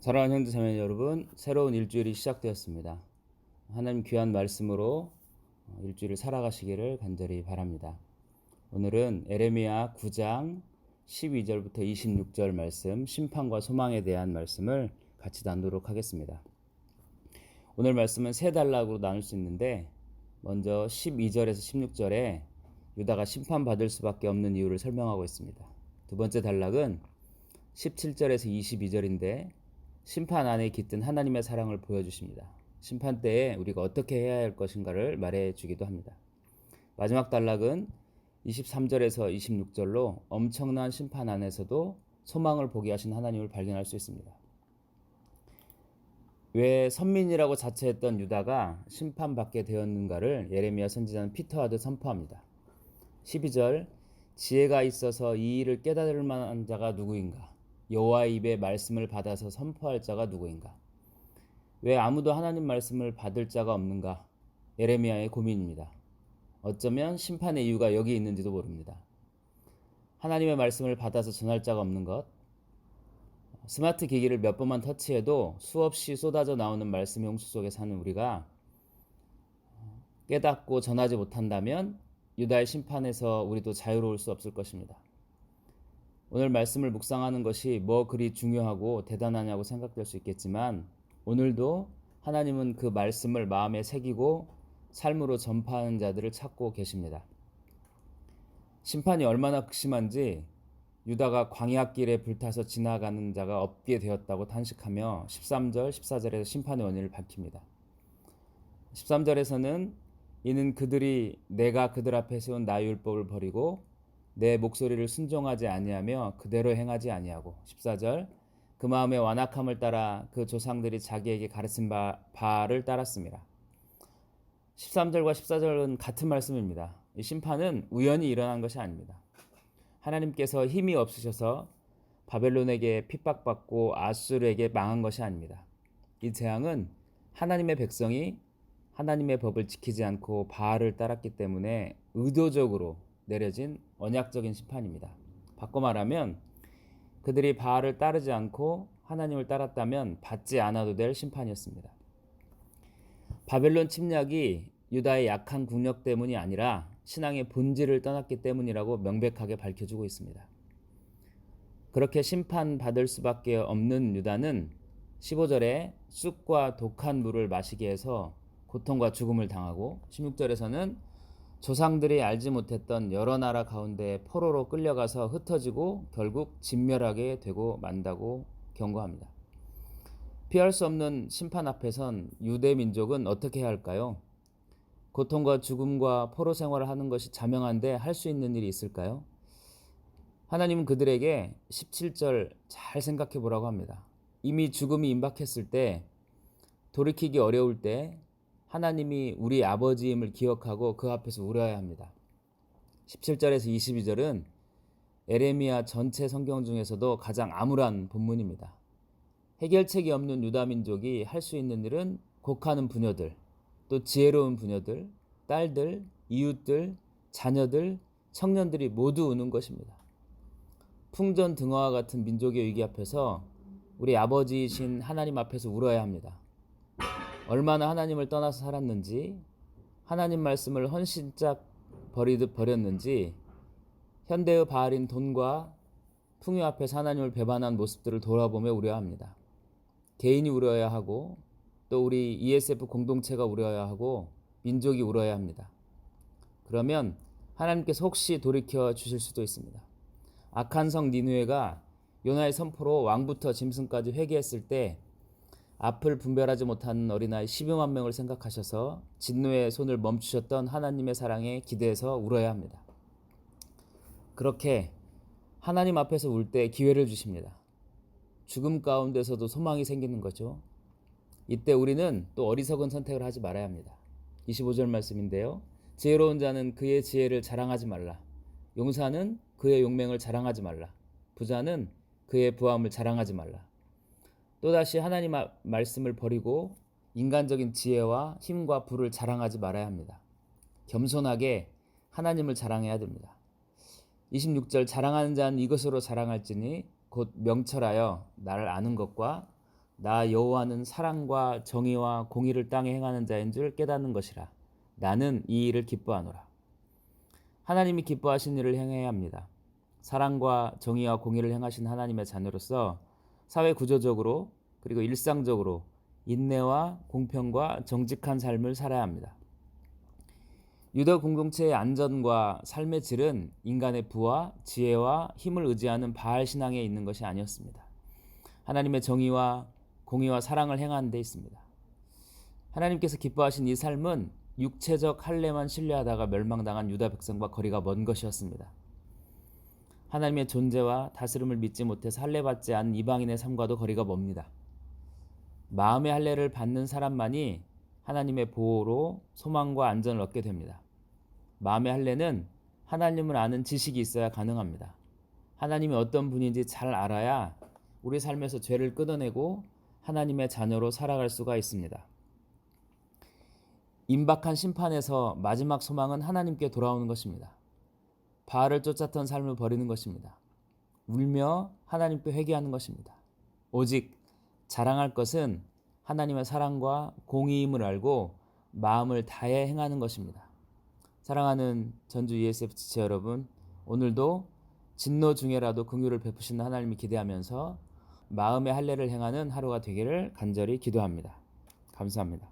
사랑하는 형제 자매 여러분, 새로운 일주일이 시작되었습니다. 하나님 귀한 말씀으로 어, 일주일을 살아가시기를 간절히 바랍니다. 오늘은 에레미야 9장 12절부터 26절 말씀, 심판과 소망에 대한 말씀을 같이 나누도록 하겠습니다. 오늘 말씀은 세 단락으로 나눌 수 있는데 먼저 12절에서 16절에 유다가 심판받을 수밖에 없는 이유를 설명하고 있습니다. 두 번째 단락은 17절에서 22절인데 심판 안에 깃든 하나님의 사랑을 보여주십니다. 심판 때에 우리가 어떻게 해야 할 것인가를 말해 주기도 합니다. 마지막 단락은 23절에서 26절로 엄청난 심판 안에서도 소망을 보게 하신 하나님을 발견할 수 있습니다. 왜 선민이라고 자처했던 유다가 심판받게 되었는가를 예레미야 선지자는 피터하듯 선포합니다. 12절 지혜가 있어서 이 일을 깨달을 만한 자가 누구인가? 여호와의 입의 말씀을 받아서 선포할 자가 누구인가? 왜 아무도 하나님 말씀을 받을 자가 없는가? 예레미야의 고민입니다. 어쩌면 심판의 이유가 여기 있는지도 모릅니다. 하나님의 말씀을 받아서 전할 자가 없는 것, 스마트 기기를 몇 번만 터치해도 수없이 쏟아져 나오는 말씀 용수 속에 사는 우리가 깨닫고 전하지 못한다면 유다의 심판에서 우리도 자유로울 수 없을 것입니다. 오늘 말씀을 묵상하는 것이 뭐 그리 중요하고 대단하냐고 생각될 수 있겠지만 오늘도 하나님은 그 말씀을 마음에 새기고 삶으로 전파하는 자들을 찾고 계십니다. 심판이 얼마나 극심한지 유다가 광야길에 불타서 지나가는 자가 없게 되었다고 탄식하며 13절, 14절에서 심판의 원인을 밝힙니다. 13절에서는 이는 그들이 내가 그들 앞에 세운 나의 율법을 버리고 내 목소리를 순종하지 아니하며 그대로 행하지 아니하고 14절 그 마음의 완악함을 따라 그 조상들이 자기에게 가르친 바, 바를 따랐습니다. 13절과 14절은 같은 말씀입니다. 이 심판은 우연히 일어난 것이 아닙니다. 하나님께서 힘이 없으셔서 바벨론에게 핍박받고 아수르에게 망한 것이 아닙니다. 이 재앙은 하나님의 백성이 하나님의 법을 지키지 않고 바알을 따랐기 때문에 의도적으로 내려진 언약적인 심판입니다. 바꿔 말하면 그들이 바알을 따르지 않고 하나님을 따랐다면 받지 않아도 될 심판이었습니다. 바벨론 침략이 유다의 약한 국력 때문이 아니라 신앙의 본질을 떠났기 때문이라고 명백하게 밝혀주고 있습니다. 그렇게 심판받을 수밖에 없는 유다는 15절에 쑥과 독한 물을 마시게 해서 고통과 죽음을 당하고 16절에서는 조상들이 알지 못했던 여러 나라 가운데 포로로 끌려가서 흩어지고 결국 진멸하게 되고 만다고 경고합니다. 피할 수 없는 심판 앞에선 유대 민족은 어떻게 해야 할까요? 고통과 죽음과 포로 생활을 하는 것이 자명한데 할 수 있는 일이 있을까요? 하나님은 그들에게 17절 잘 생각해 보라고 합니다. 이미 죽음이 임박했을 때 돌이키기 어려울 때 하나님이 우리 아버지임을 기억하고 그 앞에서 울어야 합니다. 17절에서 22절은 에레미야 전체 성경 중에서도 가장 암울한 본문입니다. 해결책이 없는 유다 민족이 할 수 있는 일은 곡하는 부녀들, 또 지혜로운 부녀들, 딸들, 이웃들, 자녀들, 청년들이 모두 우는 것입니다. 풍전 등화와 같은 민족의 위기 앞에서 우리 아버지이신 하나님 앞에서 울어야 합니다. 얼마나 하나님을 떠나서 살았는지, 하나님 말씀을 헌신짝 버리듯 버렸는지, 현대의 바알인 돈과 풍요 앞에서 하나님을 배반한 모습들을 돌아보며 우려합니다. 개인이 울어야 하고, 또 우리 ESF 공동체가 울어야 하고, 민족이 울어야 합니다. 그러면 하나님께서 혹시 돌이켜 주실 수도 있습니다. 악한 성 니누에가 요나의 선포로 왕부터 짐승까지 회개했을 때 앞을 분별하지 못하는 어린아이 12만 명을 생각하셔서 진노의 손을 멈추셨던 하나님의 사랑에 기대해서 울어야 합니다. 그렇게 하나님 앞에서 울 때 기회를 주십니다. 죽음 가운데서도 소망이 생기는 거죠. 이때 우리는 또 어리석은 선택을 하지 말아야 합니다. 25절 말씀인데요. 지혜로운 자는 그의 지혜를 자랑하지 말라. 용사는 그의 용맹을 자랑하지 말라. 부자는 그의 부함을 자랑하지 말라. 또다시 하나님 말씀을 버리고 인간적인 지혜와 힘과 부를 자랑하지 말아야 합니다. 겸손하게 하나님을 자랑해야 됩니다. 26절 자랑하는 자는 이것으로 자랑할지니 곧 명철하여 나를 아는 것과 나 여호와는 사랑과 정의와 공의를 땅에 행하는 자인 줄 깨닫는 것이라. 나는 이 일을 기뻐하노라. 하나님이 기뻐하신 일을 행해야 합니다. 사랑과 정의와 공의를 행하신 하나님의 자녀로서 사회 구조적으로 그리고 일상적으로 인내와 공평과 정직한 삶을 살아야 합니다. 유대 공동체의 안전과 삶의 질은 인간의 부와 지혜와 힘을 의지하는 바알 신앙에 있는 것이 아니었습니다. 하나님의 정의와 공의와 사랑을 행하는 데 있습니다. 하나님께서 기뻐하신 이 삶은 육체적 할례만 신뢰하다가 멸망당한 유다 백성과 거리가 먼 것이었습니다. 하나님의 존재와 다스림을 믿지 못해서 할례받지 않은 이방인의 삶과도 거리가 멉니다. 마음의 할례를 받는 사람만이 하나님의 보호로 소망과 안전을 얻게 됩니다. 마음의 할례는 하나님을 아는 지식이 있어야 가능합니다. 하나님이 어떤 분인지 잘 알아야 우리 삶에서 죄를 끊어내고 하나님의 자녀로 살아갈 수가 있습니다. 임박한 심판에서 마지막 소망은 하나님께 돌아오는 것입니다. 바알을 쫓았던 삶을 버리는 것입니다. 울며 하나님께 회개하는 것입니다. 오직 자랑할 것은 하나님의 사랑과 공의임을 알고 마음을 다해 행하는 것입니다. 사랑하는 전주 ESF 지체 여러분, 오늘도 진노 중에라도 긍휼을 베푸시는 하나님을 기대하면서 마음의 할례를 행하는 하루가 되기를 간절히 기도합니다. 감사합니다.